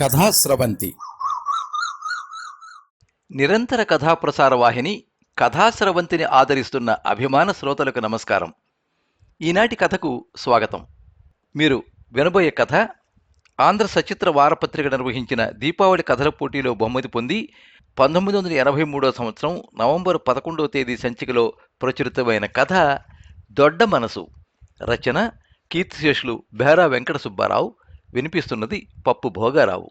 కథాస్రవంతి నిరంతర కథాప్రసార వాహిని కథాస్రవంతిని ఆదరిస్తున్న అభిమాన శ్రోతలకు నమస్కారం. ఈనాటి కథకు స్వాగతం. మీరు వినబోయే కథ ఆంధ్ర సచిత్ర వారపత్రిక నిర్వహించిన దీపావళి కథల పోటీలో బహుమతి పొంది పంతొమ్మిది వందల ఎనభై మూడో సంవత్సరం నవంబర్ పదకొండవ తేదీ సంచికలో ప్రచురితమైన కథ దొడ్డ మనసు. రచన కీర్తిశేషులు బేరా వెంకట సుబ్బారావు వినిపిస్తున్నది పప్పు భోగారావు.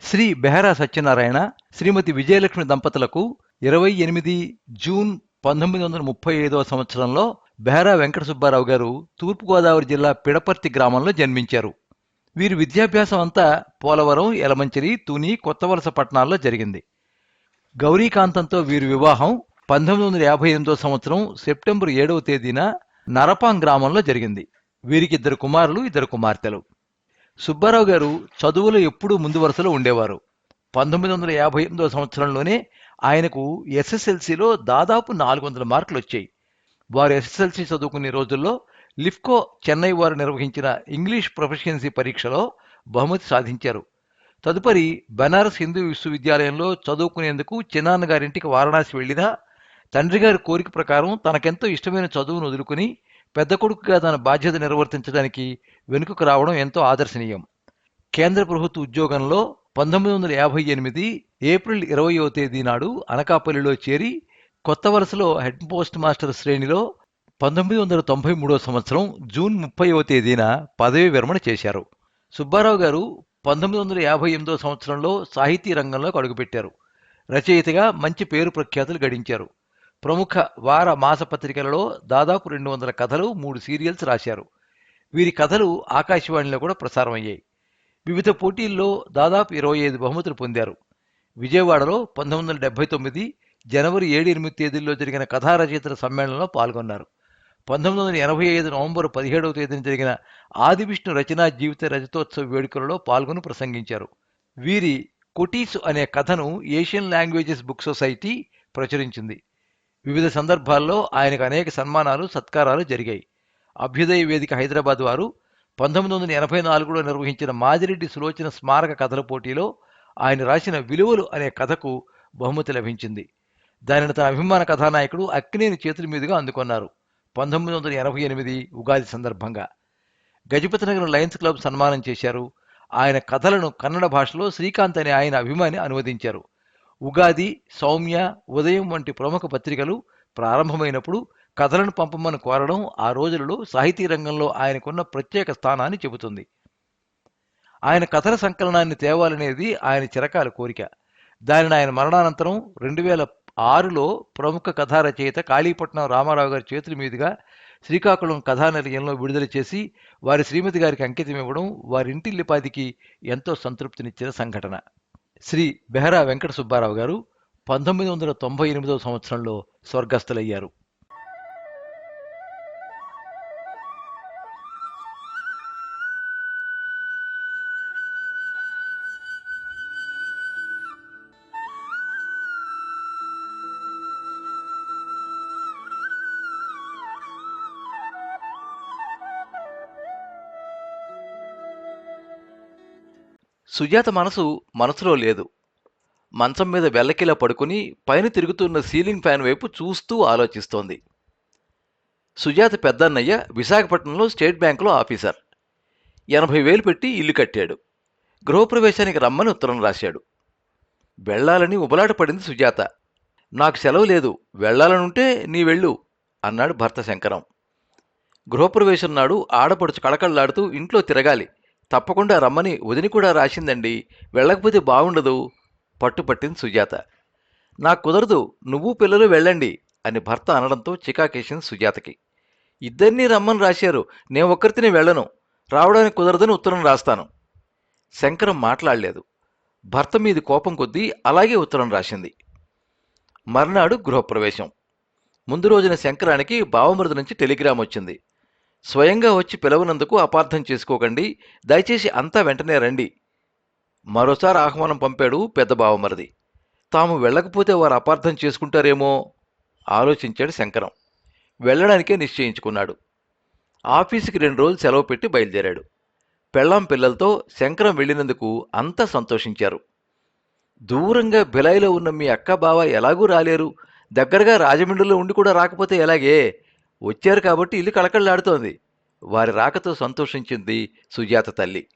శ్రీ బెహరా సత్యనారాయణ శ్రీమతి విజయలక్ష్మి దంపతులకు ఇరవై ఎనిమిది జూన్ పంతొమ్మిది వందల ముప్పై ఐదవ సంవత్సరంలో బెహరా వెంకట సుబ్బారావు గారు తూర్పుగోదావరి జిల్లా పిడపర్తి గ్రామంలో జన్మించారు. వీరి విద్యాభ్యాసం అంతా పోలవరం ఎలమంచిరి తుని కొత్తవలస పట్టణాల్లో జరిగింది. గౌరీకాంతంతో వీరి వివాహం పంతొమ్మిది వందల యాభై ఎనిమిదో సంవత్సరం సెప్టెంబర్ ఏడవ తేదీన నరపాం గ్రామంలో జరిగింది. వీరికి ఇద్దరు కుమారులు ఇద్దరు కుమార్తెలు. సుబ్బారావు గారు చదువులో ఎప్పుడూ ముందు వరుసలో ఉండేవారు. పంతొమ్మిది వందల యాభై ఎనిమిదో సంవత్సరంలోనే ఆయనకు ఎస్ఎస్ఎల్సిలో దాదాపు నాలుగు వందల మార్కులు వచ్చాయి. వారు ఎస్ఎస్ఎల్సి చదువుకునే రోజుల్లో లిఫ్కో చెన్నై వారు నిర్వహించిన ఇంగ్లీష్ ప్రొఫెషన్సీ పరీక్షలో బహుమతి సాధించారు. తదుపరి బనారస్ హిందూ విశ్వవిద్యాలయంలో చదువుకునేందుకు చిన్నాన్న గారింటికి వారణాసి వెళ్ళినా తండ్రి గారి కోరిక ప్రకారం తనకెంతో ఇష్టమైన చదువును వదులుకుని పెద్ద కొడుకుగా తన బాధ్యత నిర్వర్తించడానికి వెనుకకు రావడం ఎంతో ఆదర్శనీయం. కేంద్ర ప్రభుత్వ ఉద్యోగంలో పంతొమ్మిది వందల యాభై ఎనిమిది ఏప్రిల్ ఇరవయో తేదీ నాడు అనకాపల్లిలో చేరి కొత్త వలసలో హెడ్ పోస్ట్ మాస్టర్ శ్రేణిలో పంతొమ్మిది వందల తొంభై మూడో సంవత్సరం జూన్ ముప్పైవ తేదీన పదవీ విరమణ చేశారు. సుబ్బారావు గారు పంతొమ్మిది వందల యాభై ఎనిమిదో సంవత్సరంలో సాహితీ రంగంలోకి అడుగుపెట్టారు. రచయితగా మంచి పేరు ప్రఖ్యాతులు గడించారు. ప్రముఖ వార మాసపత్రికలలో దాదాపు రెండు వందల కథలు మూడు సీరియల్స్ రాశారు. వీరి కథలు ఆకాశవాణిలో కూడా ప్రసారం అయ్యాయి వివిధ పోటీల్లో దాదాపు ఇరవై ఐదు బహుమతులు పొందారు. విజయవాడలో పంతొమ్మిది వందల డెబ్బై తొమ్మిది జనవరి ఏడు ఎనిమిది తేదీల్లో జరిగిన కథా రచయితల సమ్మేళనంలో పాల్గొన్నారు. పంతొమ్మిది వందల ఎనభై ఐదు నవంబర్ పదిహేడవ తేదీన జరిగిన ఆదివిష్ణు రచనా జీవిత రజతోత్సవ వేడుకలలో పాల్గొని ప్రసంగించారు. వీరి కొటీసు అనే కథను ఏషియన్ లాంగ్వేజెస్ బుక్ సొసైటీ ప్రచురించింది. వివిధ సందర్భాల్లో ఆయనకు అనేక సన్మానాలు సత్కారాలు జరిగాయి. అభ్యుదయ వేదిక హైదరాబాద్ వారు పంతొమ్మిది వందల ఎనభై నాలుగులో నిర్వహించిన మాజిరెడ్డి సులోచన స్మారక కథల పోటీలో ఆయన రాసిన విలువలు అనే కథకు బహుమతి లభించింది. దానిని తన అభిమాన కథానాయకుడు అక్కినేని చేతుల మీదుగా అందుకున్నారు. పంతొమ్మిది వందల ఎనభై ఎనిమిది ఉగాది సందర్భంగా గజపతి నగరం లయన్స్ క్లబ్ సన్మానం చేశారు. ఆయన కథలను కన్నడ భాషలో శ్రీకాంత్ అనే ఆయన అభిమాని అనువదించారు. ఉగాది సౌమ్య ఉదయం వంటి ప్రముఖ పత్రికలు ప్రారంభమైనప్పుడు కథలను పంపమని కోరడం ఆ రోజులలో సాహితీ రంగంలో ఆయనకున్న ప్రత్యేక స్థానాన్ని చెబుతుంది. ఆయన కథల సంకలనాన్ని తేవాలనేది ఆయన చిరకాల కోరిక. దానిని ఆయన మరణానంతరం రెండు వేల ఆరులో ప్రముఖ కథా రచయిత కాళీపట్నం రామారావు గారి చేతుల మీదుగా శ్రీకాకుళం కథానిలయంలో విడుదల చేసి వారి శ్రీమతి గారికి అంకితం ఇవ్వడం వారి ఇంటిల్లిపాదికి ఎంతో సంతృప్తినిచ్చిన సంఘటన. శ్రీ బెహరా వెంకట సుబ్బారావు గారు పంతొమ్మిది వందల తొంభై ఎనిమిదవ సంవత్సరంలో స్వర్గస్థులయ్యారు. సుజాత మనసు మనసులో లేదు. మంచం మీద వెల్లకిలా పడుకుని పైన తిరుగుతున్న సీలింగ్ ఫ్యాన్ వైపు చూస్తూ ఆలోచిస్తోంది. సుజాత పెద్దన్నయ్య విశాఖపట్నంలో స్టేట్ బ్యాంకులో ఆఫీసర్. ఎనభై వేలు పెట్టి ఇల్లు కట్టాడు. గృహప్రవేశానికి రమ్మని ఉత్తరం రాశాడు. వెళ్ళాలని ఉబలాట పడింది సుజాత. నాకు సెలవు లేదు. వెళ్ళాలనుంటే నీ వెళ్ళు అన్నాడు భర్త శంకరం. గృహప్రవేశం నాడు ఆడపడుచు కళకళలాడుతూ ఇంట్లో తిరగాలి. తప్పకుండా రమ్మని వదిని కూడా రాసిందండి. వెళ్ళకపోతే బాగుండదు. పట్టుపట్టింది సుజాత. నాకు కుదరదు నువ్వు పిల్లలు వెళ్ళండి అని భర్త అనడంతో చికాకేసింది సుజాతకి. ఇద్దరినీ రమ్మని రాశారు. నేను ఒక్కరితిని వెళ్ళను. రావడానికి కుదరదని ఉత్తరం రాస్తాను. శంకరం మాట్లాడలేదు. భర్త మీది కోపం కొద్దీ అలాగే ఉత్తరం రాసింది. మర్నాడు గృహప్రవేశం. ముందు రోజున శంకరానికి బావమరుది నుంచి టెలిగ్రామ్ వచ్చింది. స్వయంగా వచ్చి పిలవనందుకు అపార్థం చేసుకోకండి. దయచేసి అంతా వెంటనే రండి. మరోసారి ఆహ్వానం పంపాడు పెద్ద బావమరిది. తాము వెళ్ళకపోతే వారు అపార్థం చేసుకుంటారేమో? ఆలోచించాడు శంకరం. వెళ్ళడానికే నిశ్చయించుకున్నాడు. ఆఫీసుకి రెండు రోజులు సెలవు పెట్టి బయలుదేరాడు. పెళ్ళాం పిల్లలతో శంకరం వెళ్ళినందుకు అంతా సంతోషించారు. దూరంగా బిలాయిలో ఉన్న మీ అక్క బావ ఎలాగూ రాలేరు. దగ్గరగా రాజమండ్రిలో ఉండి కూడా రాకపోతే ఎలాగే? వచ్చారు కాబట్టి ఇల్లు కళకళలాడుతోంది. వారి రాకతో సంతోషించింది సుజాత తల్లి.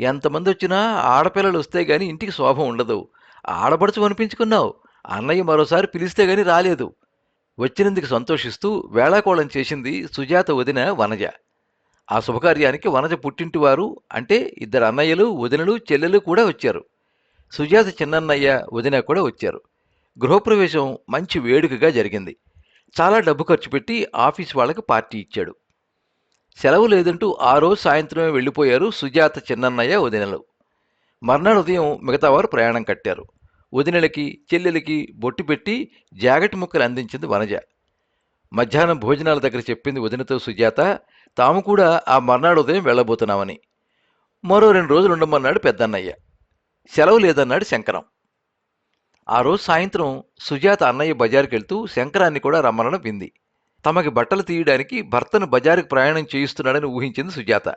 ఎంతమంది వచ్చినా ఆడపిల్లలు వస్తే గాని ఇంటికి శోభ ఉండదు. ఆడపడుచు అనిపించుకున్నావు అన్నయ్య మరోసారి పిలిస్తే గాని రాలేదు. వచ్చినందుకు సంతోషిస్తూ వేళాకోళం చేసింది సుజాత వదిన వనజ. ఆ శుభకార్యానికి వనజ పుట్టింటివారు అంటే ఇద్దరు అన్నయ్యలు వదినలు చెల్లెలు కూడా వచ్చారు. సుజాత చిన్నన్నయ్య వదిన కూడా వచ్చారు. గృహప్రవేశం మంచి వేడుకగా జరిగింది. చాలా డబ్బు ఖర్చు పెట్టి ఆఫీస్ వాళ్ళకి పార్టీ ఇచ్చాడు. సెలవు లేదంటూ ఆ రోజు సాయంత్రమే వెళ్ళిపోయారు సుజాత చిన్నన్నయ్య వదినలు. మర్నాడు ఉదయం మిగతా వారు ప్రయాణం కట్టారు. వదినలకి చెల్లెలకి బొట్టు పెట్టి జాగటి ముక్కలు అందించింది వనజ. మధ్యాహ్నం భోజనాల దగ్గర చెప్పింది వదినతో సుజాత తాము కూడా ఆ మర్నాడు ఉదయం వెళ్ళబోతున్నామని. మరో రెండు రోజులు ఉండమన్నాడు పెద్దన్నయ్య. సెలవు లేదన్నాడు శంకరం. ఆ రోజు సాయంత్రం సుజాత అన్నయ్య బజారుకి వెళ్తూ శంకరాన్ని కూడా రమ్మనడం వింది. తమకి బట్టలు తీయడానికి భర్తను బజారుకు ప్రయాణం చేయిస్తున్నాడని ఊహించింది సుజాత.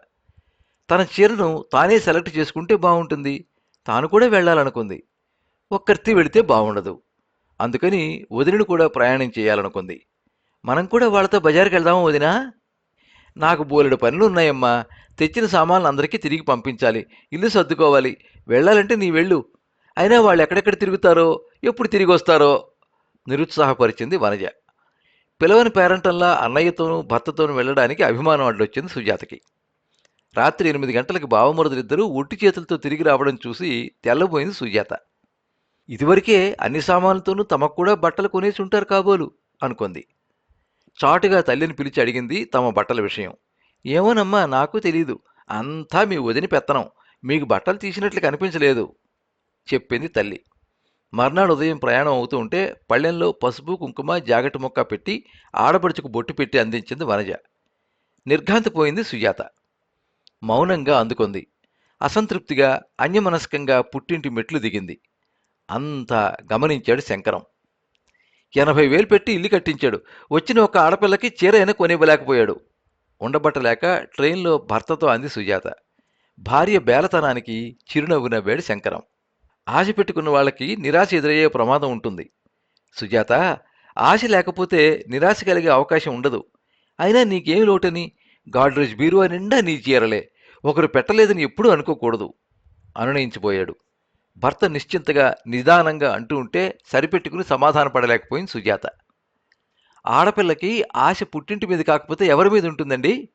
తన చీరను తానే సెలెక్ట్ చేసుకుంటే బాగుంటుంది. తాను కూడా వెళ్ళాలనుకుంది. ఒక్కరితి వెళితే బాగుండదు. అందుకని వదినను కూడా ప్రయాణం చేయాలనుకుంది. మనం కూడా వాళ్ళతో బజారుకి వెళ్దామా వదినా? నాకు బోలెడు పనులు ఉన్నాయమ్మా తెచ్చిన సామాన్లు అందరికీ తిరిగి పంపించాలి. ఇల్లు సర్దుకోవాలి. వెళ్ళాలంటే నీ వెళ్ళు. అయినా వాళ్ళు ఎక్కడెక్కడ తిరుగుతారో ఎప్పుడు తిరిగి వస్తారో నిరుత్సాహపరిచింది వనజ. పిలవని పేరంటంలా అన్నయ్యతోనూ భర్తతోనూ వెళ్ళడానికి అభిమానం అడ్డొచ్చింది సుజాతకి. రాత్రి ఎనిమిది గంటలకు బావమరుదులిద్దరూ ఒట్టి చేతులతో తిరిగి రావడం చూసి తెల్లబోయింది సుజాత. ఇదివరకే అన్ని సామాన్లతోనూ తమకు కూడా బట్టలు కొనేసి ఉంటారు కాబోలు అనుకుంది. చాటుగా తల్లిని పిలిచి అడిగింది తమ బట్టల విషయం. ఏమోనమ్మా నాకు తెలీదు. అంతా మీ వదిని పెత్తనం. మీకు బట్టలు తీసినట్లు కనిపించలేదు. చెప్పింది తల్లి. మర్నాడు ఉదయం ప్రయాణం అవుతూ ఉంటే పళ్ళెంలో పసుపు కుంకుమ జాకెట్ మొక్క పెట్టి ఆడపడుచుకు బొట్టు పెట్టి అందించింది వనజ. నిర్ఘాంతపోయింది సుజాత. మౌనంగా అందుకుంది. అసంతృప్తిగా అన్యమనస్కంగా పుట్టింటి మెట్లు దిగింది. అంతా గమనించాడు శంకరం. ఎనభై వేలు పెట్టి ఇల్లు కట్టించాడు. వచ్చిన ఒక ఆడపిల్లకి చీర అయినా కొనివ్వలేకపోయాడు. ఉండబట్టలేక ట్రైన్లో భర్తతో అంది సుజాత. భార్య బేలతనానికి చిరునవ్వు నవ్వాడు శంకరం. ఆశ పెట్టుకున్న వాళ్ళకి నిరాశ ఎదురయ్యే ప్రమాదం ఉంటుంది. సుజాత ఆశ లేకపోతే నిరాశ కలిగే అవకాశం ఉండదు. అయినా నీకేం లోటని? గాడ్రేజ్ బీరువా నిండా నీ చీరలే. ఒకరు పెట్టలేదని ఎప్పుడూ అనుకోకూడదు. అనునయించిపోయాడు. భర్త నిశ్చింతగా నిదానంగా అంటూ ఉంటే సరిపెట్టుకుని సమాధానపడలేకపోయింది సుజాత. ఆడపిల్లకి ఆశ పుట్టింటి మీద కాకపోతే ఎవరి మీద ఉంటుందండి?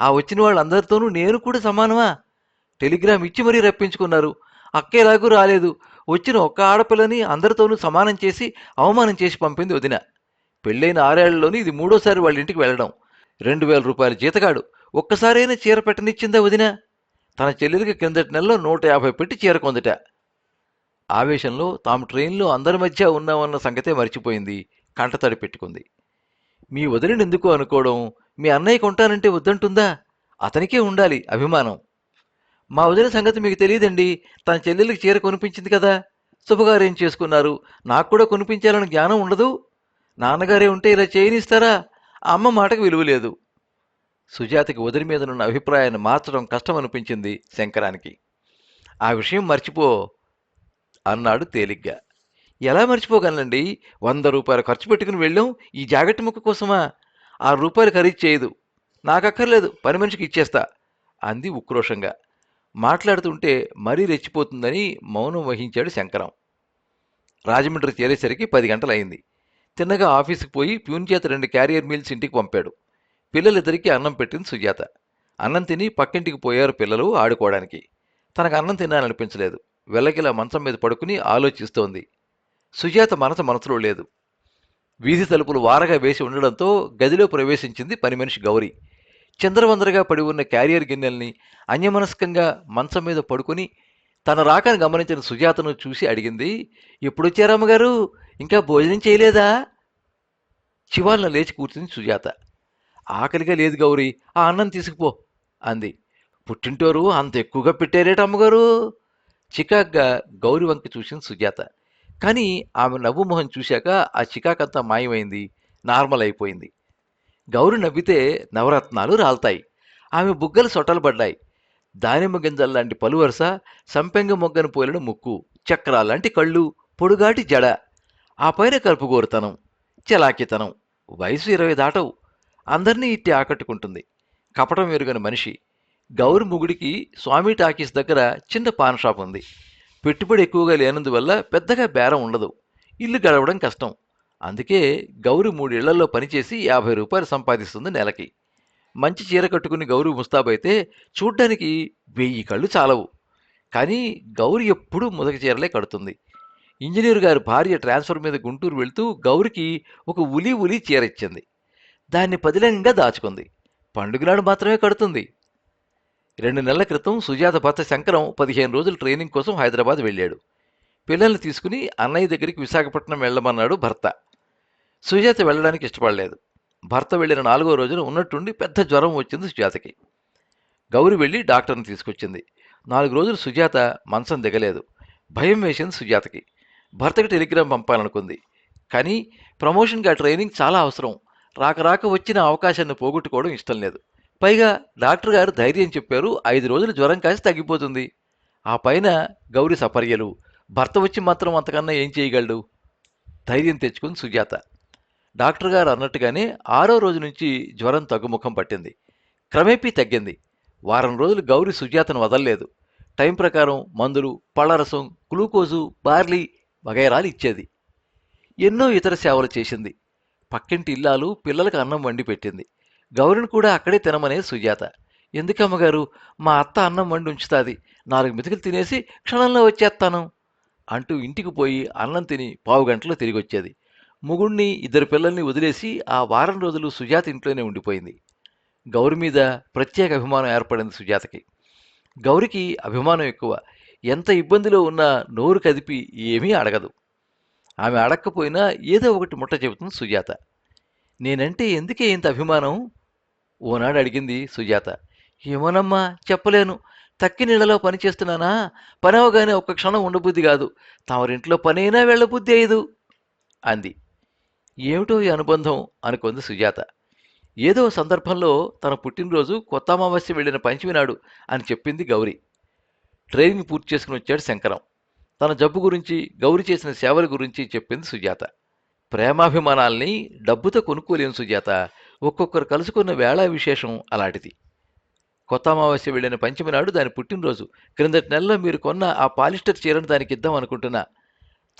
ఆ వచ్చిన వాళ్ళందరితోనూ నేను కూడా సమానమా? టెలిగ్రామ్ ఇచ్చి మరీ రప్పించుకున్నారు. అక్క ఎలాగూ రాలేదు. వచ్చిన ఒక్క ఆడపిల్లని అందరితోనూ సమానం చేసి అవమానం చేసి పంపింది వదిన. పెళ్ళైన ఆరేళ్ళలోని ఇది మూడోసారి వాళ్ళ ఇంటికి వెళ్ళడం. రెండు వేల రూపాయల జీతగాడు ఒక్కసారైనా చీర పెట్టనిచ్చిందా వదిన? తన చెల్లెలికి కిందటి నెలలో నూట యాభై పెట్టి చీర కొందట. ఆవేశంలో తాము ట్రైన్లో అందరి మధ్య ఉన్నామన్న సంగతే మర్చిపోయింది. కంటతడి పెట్టుకుంది. మీ వదిలిని ఎందుకు అనుకోవడం? మీ అన్నయ్య కొంటానంటే వద్దంటుందా? అతనికే ఉండాలి అభిమానం. మా వదిన సంగతి మీకు తెలియదండి. తన చెల్లెలికి చీర కొనిపించింది కదా. శుభకార్యం చేసుకున్నారు? నాకు కూడా కొనిపించాలని జ్ఞానం ఉండదు. నాన్నగారే ఉంటే ఇలా చేయనిస్తారా? అమ్మ మాటకు విలువ లేదు. సుజాతకి వదిలి మీద ఉన్న అభిప్రాయాన్ని మార్చడం కష్టం అనిపించింది శంకరానికి. ఆ విషయం మర్చిపో అన్నాడు తేలిగ్గా. ఎలా మర్చిపోగలనండి? వంద రూపాయలు ఖర్చు పెట్టుకుని వెళ్ళాం. ఈ జాకెట్ ముక్క కోసమా? ఆరు రూపాయలు ఖరీదు చేయదు. నాకక్కర్లేదు. పని మనిషికి ఇచ్చేస్తా. అంది ఉక్రోషంగా. మాట్లాడుతుంటే మరీ రెచ్చిపోతుందని మౌనం వహించాడు శంకరం. రాజమండ్రి చేరేసరికి పది గంటలయింది. తిన్నగా ఆఫీసుకు పోయి ప్యూన్ చేత రెండు క్యారియర్ మీల్స్ ఇంటికి పంపాడు. పిల్లలిద్దరికీ అన్నం పెట్టింది సుజాత. అన్నం తిని పక్కింటికి పోయారు పిల్లలు ఆడుకోవడానికి. తనకు అన్నం తినాలనిపించలేదు. వెళ్ళకిలా మంచం మీద పడుకుని ఆలోచిస్తోంది. సుజాత మనసు మనసులో లేదు. వీధి తలుపులు వారగా వేసి ఉండడంతో గదిలో ప్రవేశించింది పని మనిషి గౌరీ. చిందరవందరగా పడి ఉన్న క్యారియర్ గిన్నెల్ని అన్యమనస్కంగా మంచం మీద పడుకుని తన రాకను గమనించిన సుజాతను చూసి అడిగింది ఎప్పుడొచ్చారమ్మగారు ఇంకా భోజనం చేయలేదా? చివాలన లేచి కూర్చుంది సుజాత. ఆకలిగా లేదు గౌరీ ఆ అన్నం తీసుకుపో అంది. పుట్టింటోరు అంత ఎక్కువగా పెట్టారేట అమ్మగారు? చికాక్గా గౌరి వంక చూసింది సుజాత. కానీ ఆమె నవ్వు మొహం చూశాక ఆ చికాకంతా మాయమైంది నార్మల్ అయిపోయింది. గౌరి నవ్వితే నవరత్నాలు రాల్తాయి. ఆమె బుగ్గలు సొట్టలు పడ్డాయి. దానిమ్మ గింజల్లాంటి పలువరస సంపెంగ మొగ్గను పోలిన ముక్కు చక్రాలాంటి కళ్ళు పొడుగాటి జడ. ఆ పైన కలుపుగోరుతనం చలాకితనం వయసు ఇరవై దాటవు. అందరినీ ఇట్టి ఆకట్టుకుంటుంది. కపటం ఎరుగని మనిషి. గౌరి ముగుడికి స్వామి టాకీస్ దగ్గర చిన్న పాన్ షాప్ ఉంది. పెట్టుబడి ఎక్కువగా లేనందువల్ల పెద్దగా బేరం ఉండదు. ఇల్లు గడవడం కష్టం. అందుకే గౌరి మూడేళ్ళలో పనిచేసి యాభై రూపాయలు సంపాదిస్తుంది నెలకి. మంచి చీర కట్టుకుని గౌరి ముస్తాబైతే చూడ్డానికి వెయ్యి కళ్ళు చాలవు. కానీ గౌరి ఎప్పుడూ ముదక చీరలే కడుతుంది. ఇంజనీర్ గారి భార్య ట్రాన్స్ఫర్ మీద గుంటూరు వెళ్తూ గౌరికి ఒక ఉలి ఉలి చీర ఇచ్చింది. దాన్ని పదిలంగా దాచుకుంది. పండుగనాడు మాత్రమే కడుతుంది. రెండు నెలల క్రితం సుజాత భర్త శంకరం పదిహేను రోజులు ట్రైనింగ్ కోసం హైదరాబాద్ వెళ్ళాడు. పిల్లల్ని తీసుకుని అన్నయ్య దగ్గరికి విశాఖపట్నం వెళ్ళమన్నాడు భర్త. సుజాత వెళ్ళడానికి ఇష్టపడలేదు. భర్త వెళ్ళిన నాలుగో రోజున ఉన్నట్టుండి పెద్ద జ్వరం వచ్చింది సుజాతకి. గౌరి వెళ్ళి డాక్టర్ని తీసుకొచ్చింది. నాలుగు రోజులు సుజాత మంచం దిగలేదు. భయం వేసింది సుజాతకి. భర్తకి టెలిగ్రామ్ పంపాలనుకుంది. కానీ ప్రమోషన్కి ఆ ట్రైనింగ్ చాలా అవసరం. రాక రాక వచ్చిన అవకాశాన్ని పోగొట్టుకోవడం ఇష్టం లేదు. పైగా డాక్టర్ గారు ధైర్యం చెప్పారు ఐదు రోజులు జ్వరం కాసి తగ్గిపోతుంది. ఆ పైన గౌరి సపర్యలు భర్త వచ్చి మాత్రం అంతకన్నా ఏం చేయగలడు? ధైర్యం తెచ్చుకుంది సుజాత. డాక్టర్ గారు అన్నట్టుగానే ఆరో రోజు నుంచి జ్వరం తగ్గుముఖం పట్టింది. క్రమేపీ తగ్గింది. వారం రోజులు గౌరి సుజాతను వదలలేదు. టైం ప్రకారం మందులు పళ్ళరసం గ్లూకోజు బార్లీ వగైరాలు ఇచ్చేది. ఎన్నో ఇతర సేవలు చేసింది. పక్కింటి ఇల్లాలు పిల్లలకు అన్నం వండి పెట్టింది. గౌరిని కూడా అక్కడే తినమనే సుజాత. ఎందుకమ్మగారు? మా అత్త అన్నం వండి ఉంచుతాది. నాలుగు మెతుకులు తినేసి క్షణంలో వచ్చేస్తాను. అంటూ ఇంటికి పోయి అన్నం తిని పావు గంటలో తిరిగి వచ్చేది ముగుణ్ణి ఇద్దరు పిల్లల్ని వదిలేసి ఆ వారం రోజులు సుజాత ఇంట్లోనే ఉండిపోయింది. గౌరి మీద ప్రత్యేక అభిమానం ఏర్పడింది సుజాతకి. గౌరికి అభిమానం ఎక్కువ. ఎంత ఇబ్బందిలో ఉన్నా నోరు కదిపి ఏమీ అడగదు. ఆమె అడక్కపోయినా ఏదో ఒకటి ముట్ట చెబుతుంది సుజాత. నేనంటే ఎందుకే ఇంత అభిమానం? ఓనాడు అడిగింది సుజాత. ఏమోనమ్మా చెప్పలేను. తక్కి నీళ్ళలో పని చేస్తున్నానా? పని అవగానే ఒక్క క్షణం ఉండబుద్ధి కాదు. తమరింట్లో పనైనా వెళ్ళబుద్ధి అయ్యదు. అంది. ఏమిటో ఈ అనుబంధం? అనుకుంది సుజాత. ఏదో సందర్భంలో తన పుట్టినరోజు కొత్త అమావాస్య వెళ్ళిన పంచమి నాడు అని చెప్పింది గౌరి. ట్రైనింగ్ పూర్తి చేసుకుని వచ్చాడు శంకరం. తన జబ్బు గురించి గౌరి చేసిన సేవల గురించి చెప్పింది సుజాత. ప్రేమాభిమానాల్ని డబ్బుతో కొనుక్కోలేని సుజాత. ఒక్కొక్కరు కలుసుకున్న వేళ విశేషం అలాంటిది. కొత్త అమావాస్య వెళ్ళిన పంచమి నాడు దాని పుట్టినరోజు. క్రిందటి నెలలో మీరు కొన్న ఆ పాలిస్టర్ చీరను దానికి ఇద్దాం అనుకుంటున్నా.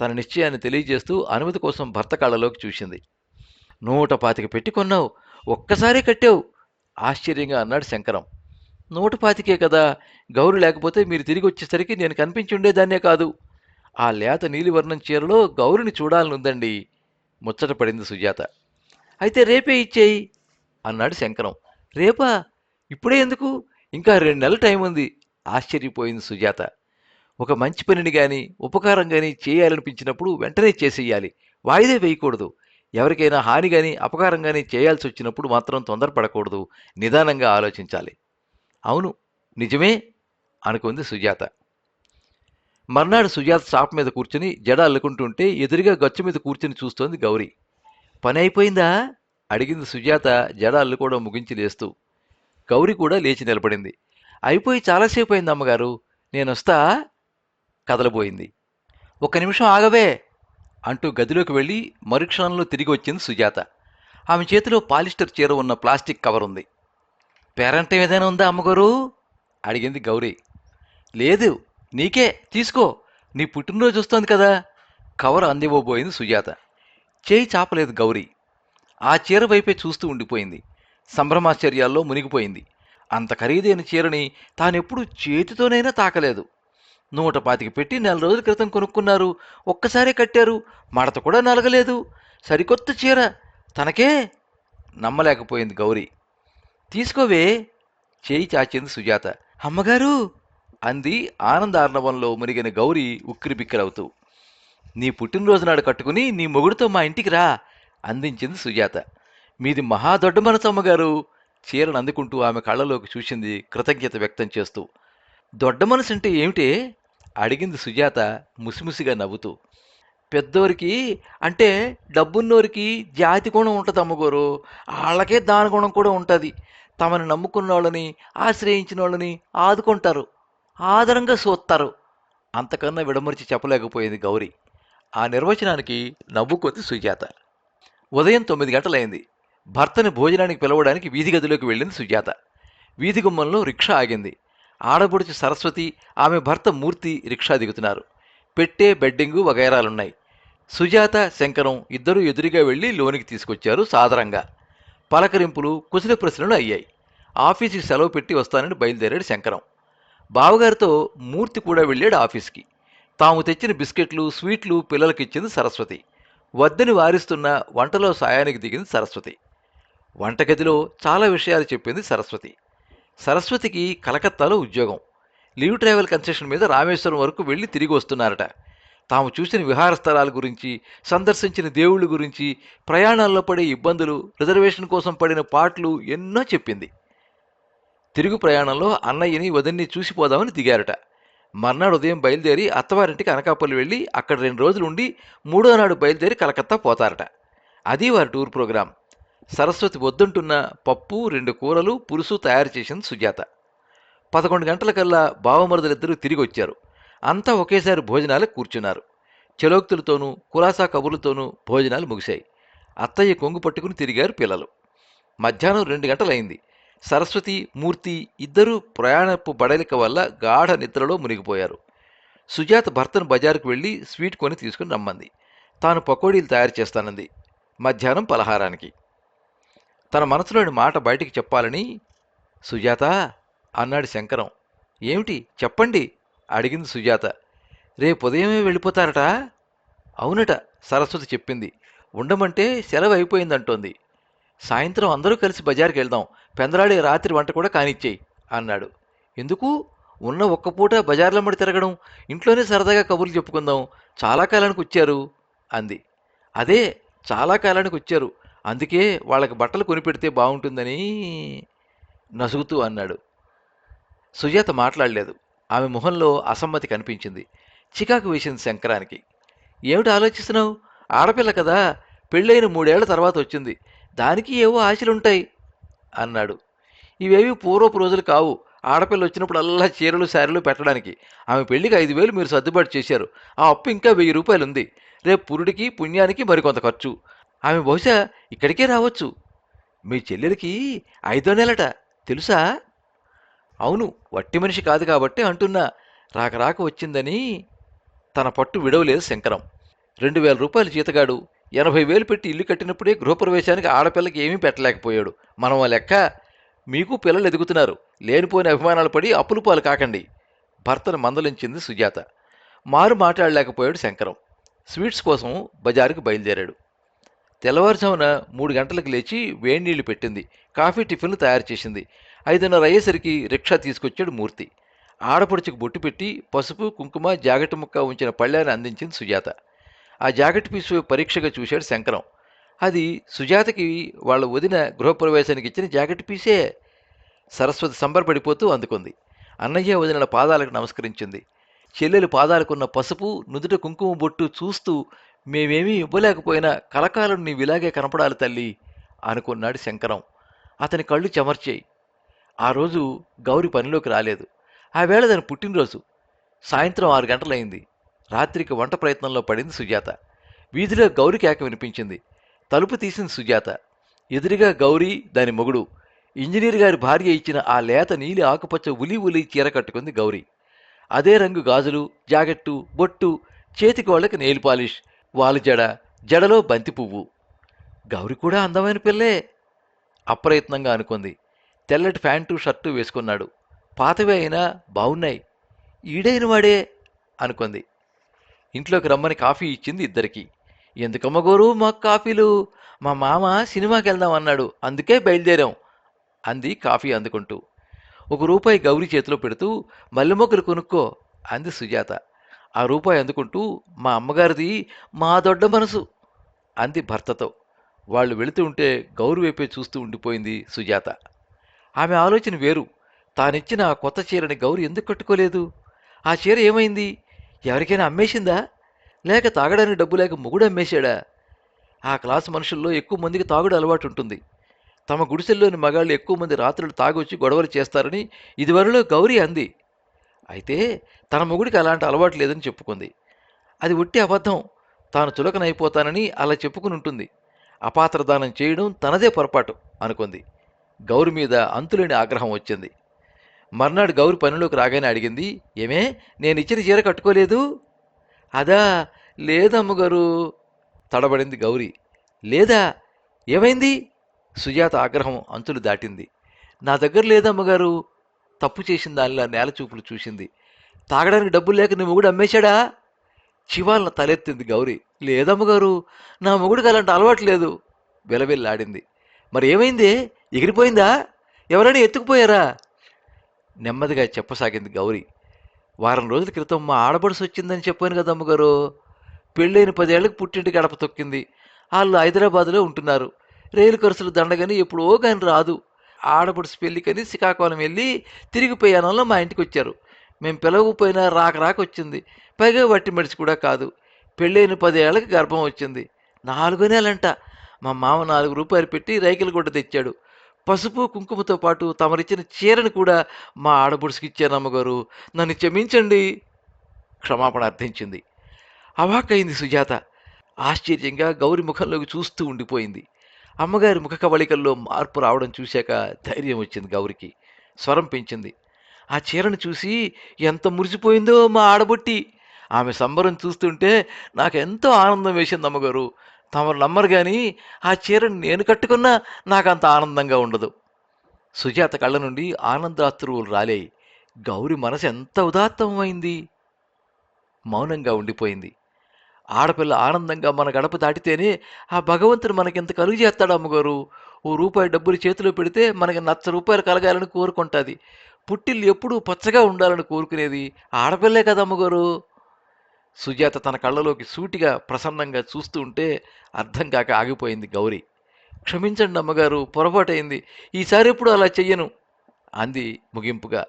తన నిశ్చయాన్ని తెలియజేస్తూ అనుమతి కోసం భర్త కాళ్ళలోకి చూసింది. నూట పాతిక పెట్టి కొన్నావు. ఒక్కసారే కట్టావు. ఆశ్చర్యంగా అన్నాడు శంకరం. నూట పాతికే కదా. గౌరు లేకపోతే మీరు తిరిగి వచ్చేసరికి నేను కనిపించి ఉండేదాన్నే కాదు. ఆ లేత నీలివర్ణం చీరలో గౌరిని చూడాలనుందండి. ముచ్చట పడింది సుజాత. అయితే రేపే ఇచ్చేయి అన్నాడు శంకరం. రేపా? ఇప్పుడే ఎందుకు? ఇంకా రెండు నెలల టైం ఉంది. ఆశ్చర్యపోయింది సుజాత. ఒక మంచి పనిని కానీ ఉపకారం కానీ చేయాలనిపించినప్పుడు వెంటనే చేసేయాలి. వాయిదే వేయకూడదు. ఎవరికైనా హాని కానీ అపకారం కానీ చేయాల్సి వచ్చినప్పుడు మాత్రం తొందరపడకూడదు. నిదానంగా ఆలోచించాలి. అవును నిజమే అనుకుంది సుజాత. మర్నాడు సుజాత షాప్ మీద కూర్చుని జడ అల్లుకుంటుంటే ఎదురుగా గచ్చు మీద కూర్చుని చూస్తోంది గౌరీ. పని అయిపోయిందా? అడిగింది సుజాత జడ అల్లుకోవడం ముగించి లేస్తూ. గౌరి కూడా లేచి నిలబడింది. అయిపోయి చాలాసేపు అయింది అమ్మగారు. నేను వస్తా కదలబోయింది ఒక నిమిషం ఆగవే అంటూ గదిలోకి వెళ్ళి మరుక్షణంలో తిరిగి వచ్చింది సుజాత. ఆమె చేతిలో పాలిస్టర్ చీర ఉన్న ప్లాస్టిక్ కవర్ ఉంది. పేరంటం ఏదైనా ఉందా అమ్మగారు? అడిగింది గౌరీ. లేదు నీకే తీసుకో. నీ పుట్టినరోజు వస్తోంది కదా. కవర్ అందివ్వబోయింది సుజాత. చేయి చాపలేదు గౌరీ. ఆ చీర వైపే చూస్తూ ఉండిపోయింది. సంభ్రమాశ్చర్యాల్లో మునిగిపోయింది. అంత ఖరీదైన చీరని తానెప్పుడు చేతితోనైనా తాకలేదు. నూట పాతికి పెట్టి నెల రోజుల క్రితం కొనుక్కున్నారు. ఒక్కసారే కట్టారు. మడత కూడా నలగలేదు. సరికొత్త చీర తనకే నమ్మలేకపోయింది గౌరీ. తీసుకోవే చేయి చాచింది సుజాత. అమ్మగారు! అంది ఆనందార్ణవంలో మునిగిన గౌరీ ఉక్కిరిబిక్కిరవుతూ. నీ పుట్టినరోజు నాడు కట్టుకుని నీ మొగుడుతో మా ఇంటికి రా అందించింది సుజాత. మీది మహా దొడ్డ మనసు అమ్మగారు చీరను అందుకుంటూ ఆమె కళ్ళలోకి చూసింది కృతజ్ఞత వ్యక్తం చేస్తూ. దొడ్డ మనసు అంటే ఏమిటి? అడిగింది సుజాత ముసిముసిగా నవ్వుతూ. పెద్దోరికి అంటే డబ్బున్నోరికి జాతి గుణం ఉంటుంది అమ్మగారు. వాళ్ళకే దాని గుణం కూడా ఉంటుంది. తమని నమ్ముకున్న వాళ్ళని ఆశ్రయించిన వాళ్ళని ఆదుకుంటారు. ఆదరంగా చూస్తారు అంతకన్నా విడమర్చి చెప్పలేకపోయింది గౌరీ. ఆ నిర్వచనానికి నవ్వుకొంది సుజాత. ఉదయం తొమ్మిది గంటలైంది. భర్తని భోజనానికి పిలవడానికి వీధి గదిలోకి వెళ్ళింది సుజాత. వీధి గుమ్మంలో రిక్షా ఆగింది. ఆడబొడుచు సరస్వతి ఆమె భర్త మూర్తి రిక్షా దిగుతున్నారు. పెట్టే బెడ్డింగు వగైరాలున్నాయి. సుజాత శంకరం ఇద్దరూ ఎదురుగా వెళ్ళి లోనికి తీసుకొచ్చారు సాదరంగా పలకరింపులు కుశల ప్రశ్నలు అయ్యాయి. ఆఫీసుకి సెలవు పెట్టి వస్తానని బయలుదేరాడు శంకరం. బావగారితో మూర్తి కూడా వెళ్ళాడు ఆఫీస్కి. తాము తెచ్చిన బిస్కెట్లు స్వీట్లు పిల్లలకిచ్చింది సరస్వతి. వద్దని వారిస్తున్న వంటలో సాయానికి దిగింది సరస్వతి. వంటగదిలో చాలా విషయాలు చెప్పింది సరస్వతి. సరస్వతికి కలకత్తాలో ఉద్యోగం. లీవ్ ట్రావెల్ కన్సెషన్ మీద రామేశ్వరం వరకు వెళ్ళి తిరిగి వస్తున్నారట. తాము చూసిన విహార స్థలాల గురించి సందర్శించిన దేవుళ్ళ గురించి ప్రయాణాల్లో పడే ఇబ్బందులు రిజర్వేషన్ కోసం పడిన పాటలు ఎన్నో చెప్పింది. తిరుగు ప్రయాణంలో అన్నయ్యని వదిన్ని చూసిపోదామని దిగారట. మర్నాడు ఉదయం బయలుదేరి అత్తవారింటికి అనకాపల్లి వెళ్ళి అక్కడ రెండు రోజులు ఉండి మూడో నాడు బయలుదేరి కలకత్తా పోతారట. అది వారి టూర్ ప్రోగ్రాం. సరస్వతి వద్దంటున్న పప్పు రెండు కూరలు పులుసు తయారు చేసింది సుజాత. పదకొండు గంటలకల్లా బావమరుదలిద్దరూ తిరిగి వచ్చారు అంతా ఒకేసారి భోజనాలకు కూర్చున్నారు. చెలోక్తులతోనూ కులాసా కబుర్లతోనూ భోజనాలు ముగిశాయి. అత్తయ్య కొంగు పట్టుకుని తిరిగారు పిల్లలు. మధ్యాహ్నం రెండు గంటలైంది. సరస్వతి మూర్తి ఇద్దరూ ప్రయాణపు బడలిక వల్ల గాఢ నిద్రలో మునిగిపోయారు. సుజాత భర్తను బజారుకు వెళ్ళి స్వీట్ కొని తీసుకుని రమ్మంది. తాను పకోడీలు తయారు చేస్తానంది. మధ్యాహ్నం పలహారానికి. తన మనసులోని మాట బయటికి చెప్పాలని సుజాత అన్నాడు శంకరం. ఏమిటి? చెప్పండి అడిగింది సుజాత. రేపు ఉదయమే వెళ్ళిపోతారట? అవునట సరస్వతి చెప్పింది. ఉండమంటే సెలవు అయిపోయిందంటోంది. సాయంత్రం అందరూ కలిసి బజార్కి వెళ్దాం. పెందరాడే రాత్రి వంట కూడా కానిచ్చేయి అన్నాడు. ఎందుకు? ఉన్న ఒక్క పూట బజార్లమ్మడి తిరగడం? ఇంట్లోనే సరదాగా కబుర్లు చెప్పుకుందాం. చాలా కాలానికి వచ్చారు అంది. అదే చాలా కాలానికి వచ్చారు. అందుకే వాళ్ళకి బట్టలు కొనిపెడితే బాగుంటుందని నసుగుతూ అన్నాడు. సుజాత మాట్లాడలేదు. ఆమె మొహంలో అసమ్మతి కనిపించింది. చికాకు వేసింది శంకరానికి. ఏమిటి ఆలోచిస్తున్నావు? ఆడపిల్ల కదా పెళ్ళైన మూడేళ్ళ తర్వాత వచ్చింది. దానికి ఏవో ఆశలుంటాయి అన్నాడు. ఇవేవి పూర్వపు రోజులు కావు. ఆడపిల్ల వచ్చినప్పుడల్లా చీరలు శారీలు పెట్టడానికి. ఆమె పెళ్ళికి ఐదు వేలు మీరు సర్దుబాటు చేశారు. ఆ అప్పు ఇంకా వెయ్యి రూపాయలు ఉంది రేపు పురుడికి పుణ్యానికి మరికొంత ఖర్చు. ఆమె బహుశా ఇక్కడికే రావచ్చు. మీ చెల్లెలికి ఐదో నెలట తెలుసా? అవును వట్టి మనిషి కాదు కాబట్టి అంటున్నా. రాక రాక వచ్చిందని తన పట్టు విడవలేదు శంకరం. రెండు వేల రూపాయలు జీతగాడు ఎనభై వేలు పెట్టి ఇల్లు కట్టినప్పుడే గృహప్రవేశానికి ఆడపిల్లకి ఏమీ పెట్టలేకపోయాడు. మనం ఆ లెక్క మీకు పిల్లలు ఎదుగుతున్నారు. లేనిపోయిన అభిమానాలు పడి అప్పులు పాలు కాకండి. భర్తను మందలించింది సుజాత. మారు మాట్లాడలేకపోయాడు శంకరం. స్వీట్స్ కోసం బజారుకు బయలుదేరాడు. తెల్లవారుజామున మూడు గంటలకు లేచి వేడి నీళ్ళు పెట్టింది. కాఫీ టిఫిన్లు తయారు చేసింది. ఐదున్నర అయ్యేసరికి రిక్షా తీసుకొచ్చాడు మూర్తి. ఆడపడుచుకు బొట్టు పెట్టి పసుపు కుంకుమ జాకెట్ ముక్క ఉంచిన పళ్ళాన్ని అందించింది సుజాత. ఆ జాకెట్ పీసు పరీక్షగా చూశాడు శంకరం. అది సుజాతకి వాళ్ళ వదిన గృహప్రవేశానికి ఇచ్చిన జాకెట్ పీసే. సరస్వతి సంబరపడిపోతూ అందుకుంది. అన్నయ్య వదినల పాదాలకు నమస్కరించింది. చెల్లెలు పాదాలకున్న పసుపు నుదుట కుంకుమ బొట్టు చూస్తూ మేమేమీ ఇవ్వలేకపోయినా కలకాలం నీవిలాగే కనపడాలి తల్లి అనుకున్నాడు శంకరం. అతని కళ్ళు చెమర్చాయి. ఆ రోజు గౌరి పనిలోకి రాలేదు. ఆ వేళ దాని పుట్టినరోజు. సాయంత్రం ఆరు గంటలైంది రాత్రికి వంట ప్రయత్నంలో పడింది సుజాత. వీధిలో గౌరి కేక వినిపించింది. తలుపు తీసింది సుజాత. ఎదురుగా గౌరీ దాని మొగుడు. ఇంజనీర్ గారి భార్య ఇచ్చిన ఆ లేత నీలి ఆకుపచ్చ ఉలి ఉలి చీర కట్టుకుంది గౌరీ. అదే రంగు గాజులు జాకెట్టు బొట్టు చేతికి వాళ్ళకి నెయిల్ పాలిష్ వాలు జడ జడలో బంతి పువ్వు. గౌరి కూడా అందమైన పిల్లే అప్రయత్నంగా అనుకుంది. తెల్లటి ప్యాంటు షర్టు వేసుకున్నాడు. పాతవే అయినా బాగున్నాయి ఈడైన వాడే అనుకుంది. ఇంట్లోకి రమ్మని కాఫీ ఇచ్చింది ఇద్దరికి. ఎందుకమ్మ గోరు మాకు కాఫీలు మా మామ సినిమాకి వెళ్దాం అన్నాడు. అందుకే బయలుదేరాం అంది కాఫీ అందుకుంటూ. ఒక రూపాయి గౌరీ చేతిలో పెడుతూ మల్లెమొక్కలు కొనుక్కో అంది సుజాత. ఆ రూపాయి అందుకుంటూ మా అమ్మగారిది మా దొడ్డ మనసు అంది భర్తతో. వాళ్ళు వెళుతూ ఉంటే గౌరు వైపే చూస్తూ ఉండిపోయింది సుజాత. ఆమె ఆలోచన వేరు. తానిచ్చిన ఆ కొత్త చీరని గౌరు ఎందుకు కట్టుకోలేదు? ఆ చీర ఏమైంది? ఎవరికైనా అమ్మేసిందా? లేక తాగడానికి డబ్బు లేక మొగుడు అమ్మేశాడా? ఆ క్లాస్ మనుషుల్లో ఎక్కువ మందికి తాగుడు అలవాటు ఉంటుంది. తమ గుడిసెల్లోని మగాళ్ళు ఎక్కువ మంది రాత్రులు తాగొచ్చి గొడవలు చేస్తారని ఇదివరలో గౌరీ అంది. అయితే తన మొగుడికి అలాంటి అలవాటు లేదని చెప్పుకుంది. అది ఒట్టి అబద్ధం. తాను చులకనైపోతానని అలా చెప్పుకుని ఉంటుంది అపాత్రదానం చేయడం తనదే పొరపాటు అనుకుంది. గౌరి మీద అంతులేని ఆగ్రహం వచ్చింది. మర్నాడు గౌరి పనిలోకి రాగానే అడిగింది ఏమే నేను ఇచ్చిన చీర కట్టుకోలేదు? అదా లేదమ్మగారు తడబడింది గౌరి. లేదా ఏమైంది? సుజాత ఆగ్రహం అంతులు దాటింది. నా దగ్గర లేదమ్మగారు తప్పు చేసిన దానిలా నేల చూపులు చూసింది. తాగడానికి డబ్బులు లేక నీ మొగుడు అమ్మేశాడా? చివాలన తలెత్తింది గౌరి. లేదమ్మగారు నా మొగుడికి అలాంటి అలవాటు లేదు. వెలవెల్లాడింది. మరి ఏమైంది? ఎగిరిపోయిందా? ఎవరైనా ఎత్తుకుపోయారా? నెమ్మదిగా చెప్పసాగింది గౌరీ. వారం రోజుల క్రితం మా ఆడబడుసు వచ్చిందని చెప్పాను కదా అమ్మగారు. పెళ్ళైన పదేళ్ళకు పుట్టింటి గడప తొక్కింది. వాళ్ళు హైదరాబాద్లో ఉంటున్నారు. రైలు ఖర్చులు దండగని ఎప్పుడో కానీ రాదు. ఆడపడుచు పెళ్ళికని శ్రీకాకుళం వెళ్ళి తిరిగి ప్రయాణంలో మా ఇంటికి వచ్చారు. మేము పిలవకపోయినా రాక రాక వచ్చింది. పైగా వట్టి మడిచి కూడా కాదు. పెళ్ళైన పదేళ్ళకి గర్భం వచ్చింది. నాలుగు నెలంట. మా మామ నాలుగు రూపాయలు పెట్టి రైకిల గుడ్డ తెచ్చాడు. పసుపు కుంకుమతో పాటు తమరిచ్చిన చీరను కూడా మా ఆడబుడుసుకి ఇచ్చాను అమ్మగారు. నన్ను క్షమించండి. క్షమాపణ అర్థించింది. అవాకైంది సుజాత. ఆశ్చర్యంగా గౌరి ముఖంలోకి చూస్తూ ఉండిపోయింది. అమ్మగారి ముఖ కవళికల్లో మార్పు రావడం చూశాక ధైర్యం వచ్చింది గౌరికి. స్వరం పెంచింది. ఆ చీరను చూసి ఎంత మురిసిపోయిందో మా ఆడబొట్టి. ఆమె సంబరం చూస్తుంటే నాకెంతో ఆనందం వేసింది అమ్మగారు. తమరు నమ్మరు కానీ ఆ చీరను నేను కట్టుకున్నా నాకంత ఆనందంగా ఉండదు. సుజాత కళ్ళ నుండి ఆనందాశ్రువులు రాలేయి. గౌరి మనసు ఎంత ఉదాత్తమైంది! మౌనంగా ఉండిపోయింది. ఆడపిల్ల ఆనందంగా మన గడప దాటితేనే ఆ భగవంతుడు మనకింత కలుగు చేస్తాడు అమ్మగారు. ఓ రూపాయి డబ్బులు చేతిలో పెడితే మనకి నచ్చ రూపాయలు కలగాలని కోరుకుంటుంది. పుట్టిల్లు ఎప్పుడూ పచ్చగా ఉండాలని కోరుకునేది ఆడపిల్లే కదా అమ్మగారు. సుజాత తన కళ్ళలోకి సూటిగా ప్రసన్నంగా చూస్తూ ఉంటే అర్థం కాక ఆగిపోయింది గౌరీ. క్షమించండి అమ్మగారు పొరపాటైంది ఈసారి ఎప్పుడు అలా చెయ్యను అంది ముగింపుగా.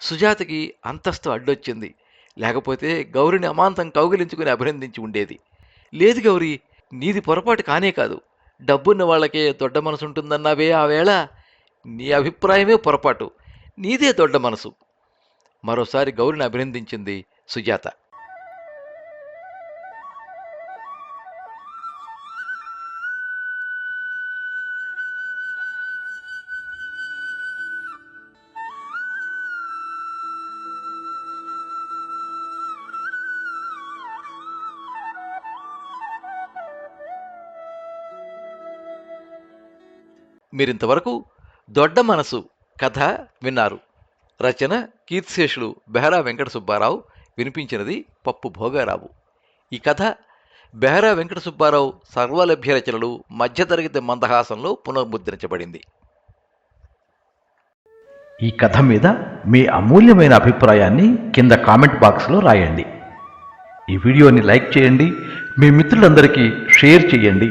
సుజాతకి అంతస్తు అడ్డొచ్చింది. లేకపోతే గౌరిని అమాంతం కౌగిలించుకుని అభినందించి ఉండేది. లేదు గౌరి నీది పొరపాటు కానే కాదు. డబ్బున్న వాళ్ళకే దొడ్డ మనసు ఉంటుందన్నావే ఆ వేళ. నీ అభిప్రాయమే పొరపాటు. నీదే దొడ్డ మనసు. మరోసారి గౌరిని అభినందించింది సుజాత. మీరింతవరకు దొడ్డ మనసు కథ విన్నారు. రచన కీర్తిశేషులు బెహరా వెంకట సుబ్బారావు వినిపించినది పప్పు భోగారావు. ఈ కథ బెహరా వెంకట సుబ్బారావు సర్వలభ్య రచనలు మధ్యతరగతి మందహాసంలో పునర్ముద్రించబడింది. ఈ కథ మీద మీ అమూల్యమైన అభిప్రాయాన్ని కింద కామెంట్ బాక్స్లో రాయండి. ఈ వీడియోని లైక్ చేయండి మీ మిత్రులందరికీ షేర్ చేయండి.